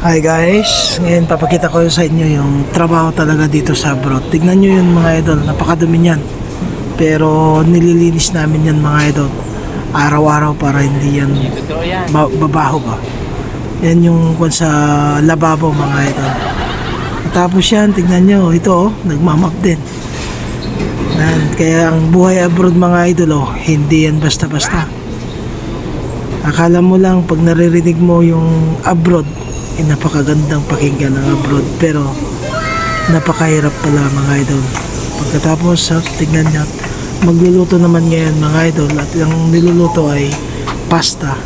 Hi guys, ngayon papakita ko sa inyo yung trabaho talaga dito sa abroad. Tignan nyo yun mga idol, napakadumi niyan. Pero nililinis namin yan mga idol. Araw-araw para hindi yan ba- babaho ba. Yan yung kung sa lababo mga idol. Tapos yan, tignan nyo, ito oh, nagmamap din. Yan, kaya ang buhay abroad mga idol oh, hindi yan basta-basta. Akala mo lang pag naririnig mo yung abroad, eh, napakagandang pakinggan ng abroad. Pero napakahirap pala mga idol. Pagkatapos, ah, tignan nyo, magluluto naman ngayon mga idol at ang niluluto ay pasta.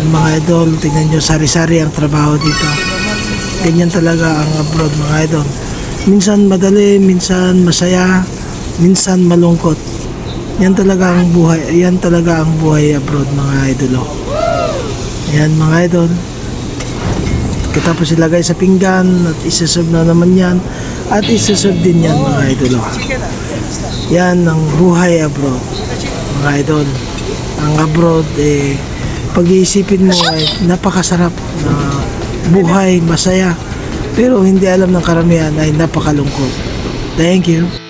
Ang mga idol, tignan nyo, sari-sari ang trabaho dito. Ganyan talaga ang abroad mga idol. Minsan madali, minsan masaya, minsan malungkot. Yan talaga ang buhay, yan talaga ang buhay abroad mga idol. oh. Yan mga idol. Katapos ilagay sa pinggan at isaserve na naman yan at isaserve din yan mga idol. oh. Yan ang buhay abroad mga idol. Ang abroad eh pag-iisipin mo ay napakasarap na buhay, masaya. Pero hindi alam ng karamihan ay napakalungkot. Thank you.